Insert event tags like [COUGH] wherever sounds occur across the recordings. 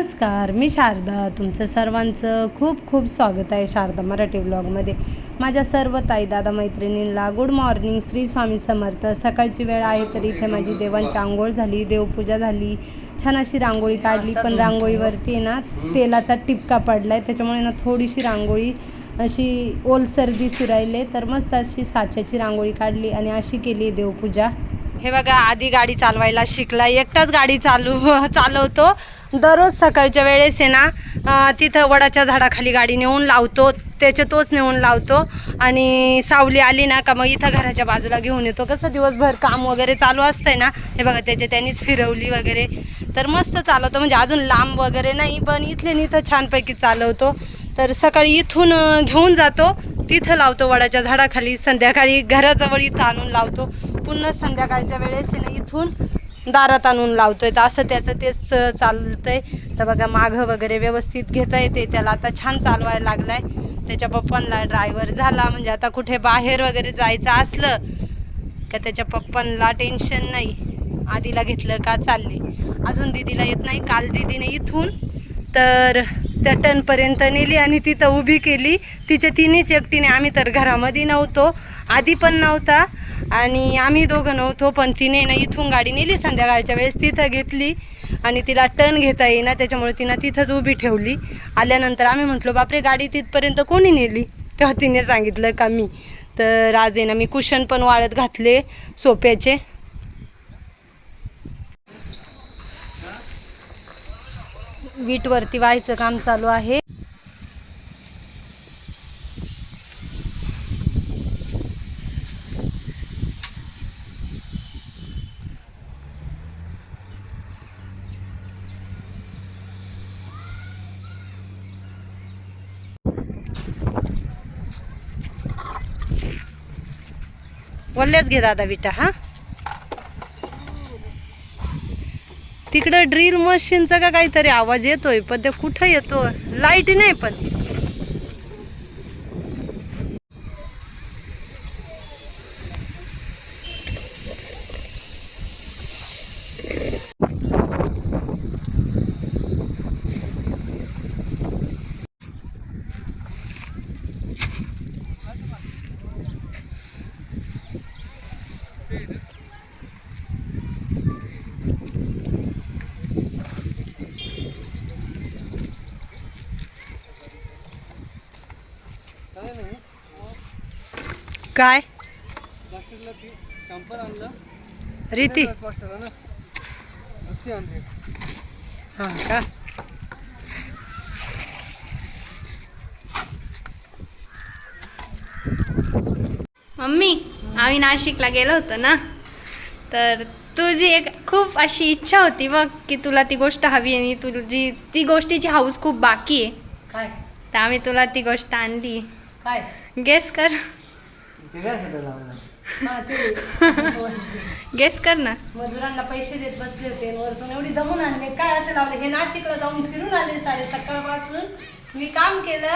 नमस्कार मी शारदा. तुमचं सर्वांचं खूप खूप स्वागत आहे शारदा मराठी ब्लॉगमध्ये. माझ्या सर्व ताई दादा मैत्रिणींना गुड मॉर्निंग श्री स्वामी समर्थ. सकाळची वेळ आहे तर इथे माझी देवांची आंघोळ झाली देवपूजा झाली. छान अशी रांगोळी काढली पण रांगोळीवरती आहे ना तेलाचा टिपका पडला आहे त्याच्यामुळे ना थोडीशी रांगोळी अशी ओलसर दिसू राहिले तर मस्त अशी साच्याची रांगोळी काढली आणि अशी केली देवपूजा. हे बघा आधी गाडी चालवायला शिकला एकटाच गाडी चालू [LAUGHS] चालवतो. दररोज सकाळच्या वेळेस आहे ना तिथं वडाच्या झाडाखाली गाडी नेऊन लावतो त्याचे तोच नेऊन लावतो. आणि सावली आली ना का मग इथं घराच्या बाजूला घेऊन येतो. कसं दिवसभर काम वगैरे चालू असतंय ना हे बघा त्याच्या त्यांनीच फिरवली वगैरे. तर मस्त चालवतो म्हणजे अजून लांब वगैरे नाही पण इथले इथं छानपैकी चालवतो. तर सकाळी इथून घेऊन जातो तिथं लावतो वडाच्या झाडाखाली संध्याकाळी घराजवळ इथं आणून लावतो. पुन्हा संध्याकाळच्या वेळेस ना इथून दारात आणून लावतोय. तर असं त्याचं तेच चालतंय. तर बघा मागं वगैरे व्यवस्थित घेता येते. त्याला आता छान चालवायला लागलाय. त्याच्या पप्पांना ड्रायव्हर झाला. म्हणजे आता कुठे बाहेर वगैरे जायचं असलं का त्याच्या पप्पांना टेन्शन नाही. आधीला घेतलं का चालले. अजून दिदीला येत नाही. काल दिदीने इथून तर त्या टनपर्यंत नेली आणि तिथं उभी केली. तिच्या तिनेच एकटीने आम्ही तर घरामध्ये नव्हतो. आधी पण नव्हता. आणि आम्ही दोघं नव्हतो पण तिने ना इथून गाडी नेली संध्याकाळच्या वेळेस तिथं घेतली आणि तिला टर्न घेता येईना त्याच्यामुळे तिनं तिथंच उभी ठेवली. आल्यानंतर आम्ही म्हटलो बापरे गाडी तिथपर्यंत कोणी नेली? तेव्हा तिने सांगितलं का मी. तर आज आहे ना मी कुशन पण वाळत घातले सोप्याचे. वीटवरती व्हायचं काम चालू आहे. वल्लेच घे दादा विटा हा तिकडं ड्रिल मशीनचा का काहीतरी आवाज येतोय पण ते कुठं येतो लाइट नाही पण काय? रीती. हा का? मम्मी आम्ही नाशिकला गेलो होतो ना? तर तुझी एक खूप अशी इच्छा होती बघ की तुला ती गोष्ट हवी आणि तुझी ती गोष्टीची हाऊस खूप बाकी आहे. काय? तर आम्ही तुला ती गोष्ट आणली. काय? गेस कर सगळ्यासाठी लावलं हा, ते गेस कर ना. मजुरांना पैसे देत बसले होते आणि वरतून एवढी दमून आणले. काय असं लावले हे नाशिकला जाऊन फिरून आले सारे सकाळपासून. मी काम केलं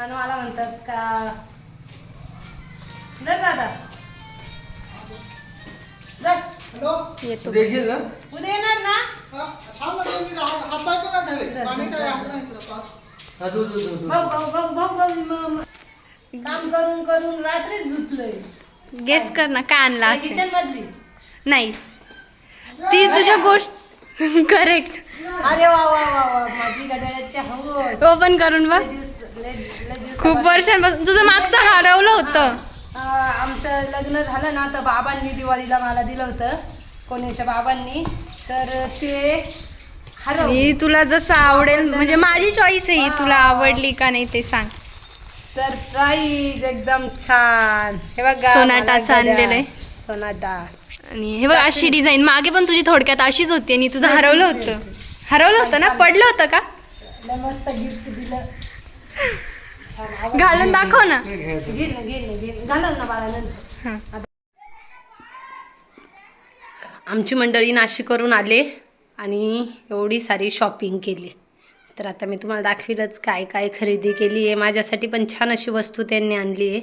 आणि मला म्हणतात का दर दादा. दर हॅलो? येतो. देशील ना? उद्या येणार ना? हा भाऊ भाऊ भाऊ भाऊ काम करून करून रात्रीच धुतलंय. गेस कर ना काय आणला असेल? किचन मधली नाही. ती तुझ्या गोष्ट [LAUGHS] करेक्ट अरे वा वा वा वा माझी गडाळ्याची हवस. ओपन करून बघ. लय दिवस- लय- लय दिवसापासून- खूप वर्षांपासून तुझं मागचं हरवलं होतं. आ, आमचं लग्न झालं ना तर बाबांनी दिवाळीला मला दिलं होतं. कोण्याच्या बाबांनी? तर ते हरव मी तुला जसं आवडेल म्हणजे माझी चॉईस आहे ही. तुला आवडली का नाही ते सांग. सरप्राईज एकदम छान. हे बघा सोनाटाचं घड्याळ. आणलेलं आहे. सोनाटा. आणि हे बघ अशी डिझाईन. मागे पण तुझी थोडक्यात अशीच होती आणि तुझं हरवलं होतं. हरवलं होतं ना? पडलं होतं का? मस्त गिफ्ट दिलं. [LAUGHS] घालून दाखव ना. बाळा. आमची मंडळी नाशिकवरून आले आणि एवढी सारी शॉपिंग केली. तर आता मी तुम्हाला दाखवीलच काय काय खरेदी केली आहे. माझ्यासाठी पण छान अशी वस्तू त्यांनी आणली आहे.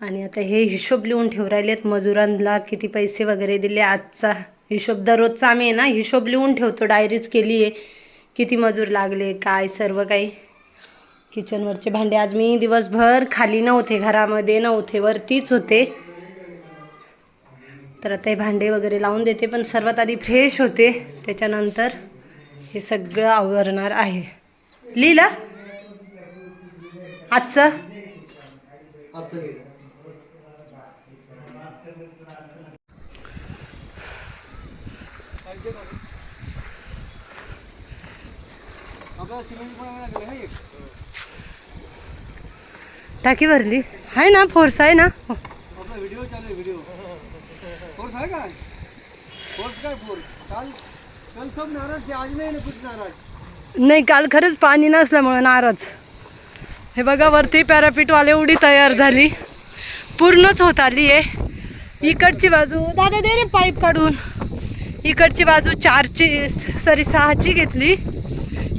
आणि आता हे हिशोब लिहून ठेवू राहिलेत. मजुरांना किती पैसे वगैरे दिले. आजचा हिशोब दररोजचा आम्ही आहे ना हिशोब लिहून ठेवतो. डायरीच केली आहे. किती मजूर लागले काय सर्व काही. किचनवरचे भांडे आज मी दिवसभर खाली नव्हते घरामध्ये नव्हते वरतीच होते. तर आता हे भांडे वगैरे लावून देते पण सर्वात आधी फ्रेश होते. त्याच्यानंतर हे सगळं आवरणार आहे. लिहिलं? आजचं? टाकी भरली. आहे ना फोर्स आहे ना? व्हिडिओ चालू व्हिडिओ. फोर्स आहे काय? फोर्स काय फोर्स? नाही काल खरंच पाणी नसल्यामुळं नाराज. हे बघा वरती पॅरापीटवाले उडी तयार झाली. पूर्णच होत आली आहे. इकडची बाजू दादा दे रे पाईप काढून. इकडची बाजू चारची सॉरी सहाची घेतली.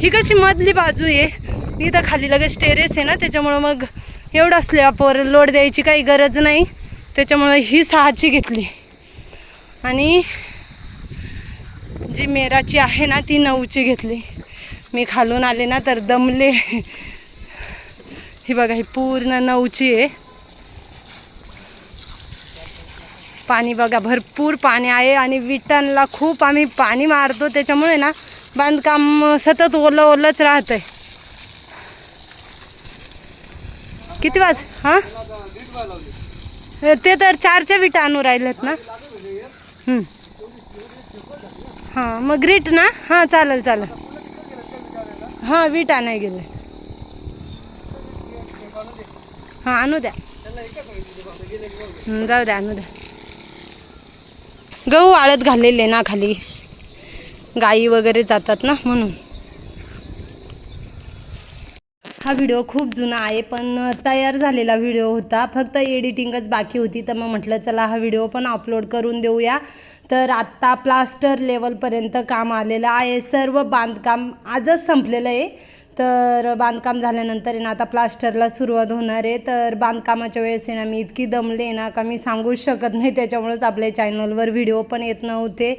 ही कशी मधली बाजू आहे? इथं खाली लगेच टेरेस आहे ना त्याच्यामुळं मग एवढं स्लॅपवर लोड द्यायची काही गरज नाही. त्याच्यामुळं ही सहाची घेतली. आणि जी मेराची आहे ना ती नऊची घेतली. मी खालून आले ना तर दमले. ही बघा ही पूर्ण नऊची आहे. पाणी बघा भरपूर पाणी आहे आणि विटांना खूप आम्ही पाणी मारतो. त्याच्यामुळे ना बांधकाम सतत ओलं ओलंच राहतंय. किती वाज हां? ते तर चारच्या विटा आणून राहिलेत ना. हां मग ग्रीट ना? हां चालेल चालेल. हां वीट आणाय गेले. हां आणू द्या. जाऊ द्या आणू द्या. गहू वाळत घाललेले ना खाली. गाई वगैरे जातात ना म्हणून. हा व्हिडिओ खूप जुना आहे पण तयार झालेला व्हिडिओ होता. फक्त एडिटिंगच बाकी होती तर मग म्हटलं चला हा व्हिडिओ पण अपलोड करून देऊया. तर आत्ता प्लास्टर लेवलपर्यंत काम आलेलं आहे. सर्व बांधकाम आजच संपलेलं आहे. तर बांधकाम झाल्यानंतर ना आता प्लास्टरला सुरुवात होणार आहे. तर बांधकामाच्या वेळेस ना मी इतकी दमले ना का मी सांगूच शकत नाही. त्याच्यामुळेच आपल्या चॅनलवर व्हिडिओ पण येत नव्हते.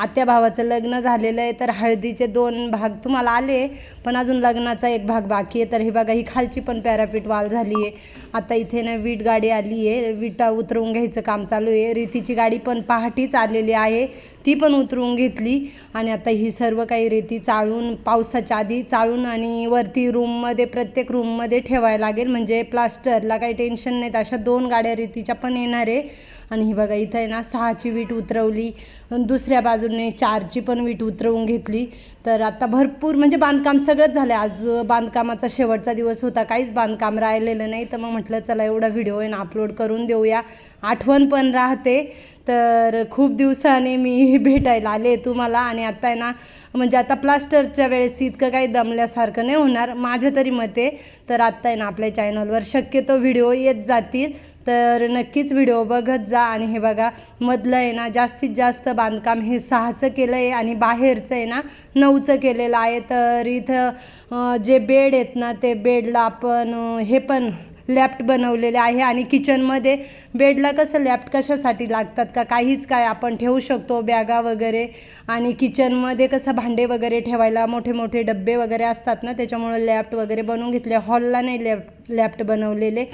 आत्या भावाचं लग्न झालेलं आहे तर हळदीचे दोन भाग तुम्हाला आले पण अजून लग्नाचा एक भाग बाकी आहे. तर हे बघा ही खालची पण पॅरापीट वाल झाली आहे आता इथे ना वीट गाडी आली आहे विटा उतरवून घ्यायचं काम चालू आहे. रितीची गाडी पण पहाटीच आलेली आहे. ती पण उतरून घेतली. आणि आता ही सर्व काही रेती चाळून पावसाच्या आधी चाळून आणि वरती रूममध्ये प्रत्येक रूममध्ये ठेवायला लागेल. म्हणजे प्लास्टरला काही टेन्शन नाहीत. अशा दोन गाड्या रेतीच्या पण येणार आहे. आणि ही बघा इथं आहे ना सहाची वीट उतरवली. दुसऱ्या बाजूने चारची पण वीट उतरवून घेतली. तर आता भरपूर म्हणजे बांधकाम सगळंच झालं आज बांधकामाचा शेवटचा दिवस होता. काहीच बांधकाम राहिलेलं नाही. तर मग म्हटलं चला एवढा व्हिडिओ आहे ना अपलोड करून देऊया. आठवण पण राहते. तर खूप दिवसाने मी [LAUGHS] भेटायला आले तुम्हाला आणि आता आहे ना म्हणजे आता प्लास्टरच्या वेळेस इतकं काही दमल्यासारखं नाही होणार माझ्या तरी मते. तर आत्ता आहे ना आपल्या चॅनलवर शक्यतो व्हिडिओ येत जातील. तर नक्कीच व्हिडिओ बघत जा आणि हे बघा मधलं आहे ना जास्तीत जास्त बांधकाम हे सहाचं केलं आहे आणि बाहेरचं आहे ना नऊचं केलेलं आहे. तर इथं जे बेड आहेत ना ते बेडला आपण हे पण लॅफ्ट बनवलेले आहे आणि किचनमध्ये बेडला कसं लॅफ्ट कशासाठी लागतात का? काहीच काय आपण ठेवू शकतो बॅगा वगैरे. आणि किचनमध्ये कसं भांडे वगैरे ठेवायला मोठे मोठे डब्बे वगैरे असतात ना त्याच्यामुळं लॅफ्ट वगैरे बनवून घेतले. हॉलला नाही लॅफ्ट लॅफ्ट बनवलेले.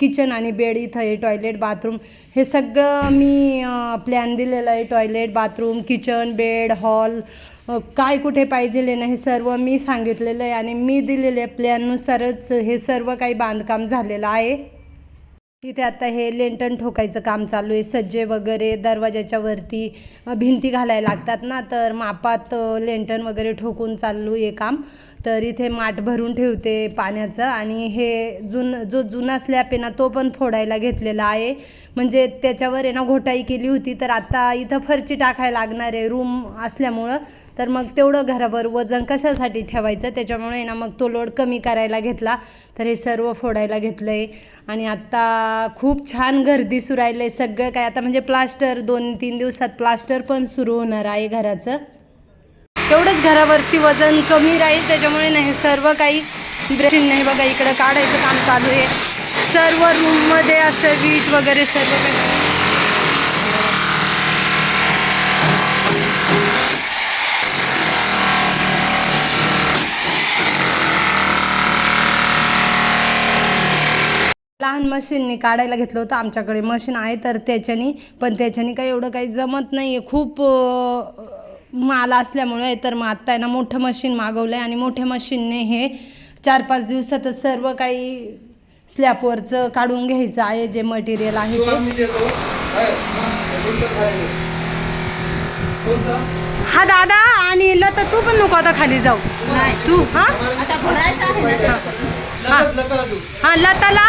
किचन आणि बेड इथं आहे टॉयलेट बाथरूम हे सगळं मी प्लॅन दिलेलं आहे. Toilet bathroom kitchen bed hall काय कुठे पाहिजे ना हे सर्व मी सांगितलेलं आहे आणि मी दिलेल्या प्लॅननुसारच हे सर्व काही बांधकाम झालेलं आहे. तिथे आता हे लेंटन ठोकायचं काम चालू आहे. सज्जे वगैरे दरवाजाच्या वरती भिंती घालायला लागतात ना तर मापात लेंटन वगैरे ठोकून चालू आहे काम. तर इथे माठ भरून ठेवते पाण्याचं आणि हे जुन जो जुना स्लॅब आहे ना तो पण फोडायला घेतलेला आहे. म्हणजे त्याच्यावर आहे ना घोटाई केली होती तर आता इथं फरची टाकायला लागणार आहे. रूम असल्यामुळं तर मग तेवढं घरावर वजन कशासाठी ठेवायचं? त्याच्यामुळे ना मग तो लोड कमी करायला घेतला. तर हे सर्व फोडायला घेतलं आहे आणि आत्ता खूप छान गर्दी सुरू राहिलं आहे सगळं काय आता म्हणजे प्लास्टर दोन तीन दिवसात प्लास्टर पण सुरू होणार आहे घराचं. तेवढंच घरावरती वजन कमी राहील. त्याच्यामुळे नाही सर्व काही ब्रशिंग नाही बघा इकडं काढायचं काम चालू आहे. सर्व रूममध्ये असं वीट वगैरे सर्व काही. लहान मशीनने काढायला घेतलं होतं आमच्याकडे मशीन आहे तर त्याच्यानी पण त्याच्यानी काही एवढं काही जमत नाही आहे खूप माल असल्यामुळे तर मग आत्ता आहे ना मोठं मशीन मागवलं आहे आणि मोठ्या मशीनने हे चार पाच दिवसातच सर्व काही स्लॅबवरचं काढून घ्यायचं आहे जे मटेरियल आहे ते हा दादा आणि लता तू पण नको आता खाली जाऊ तू हा हा. हा लताला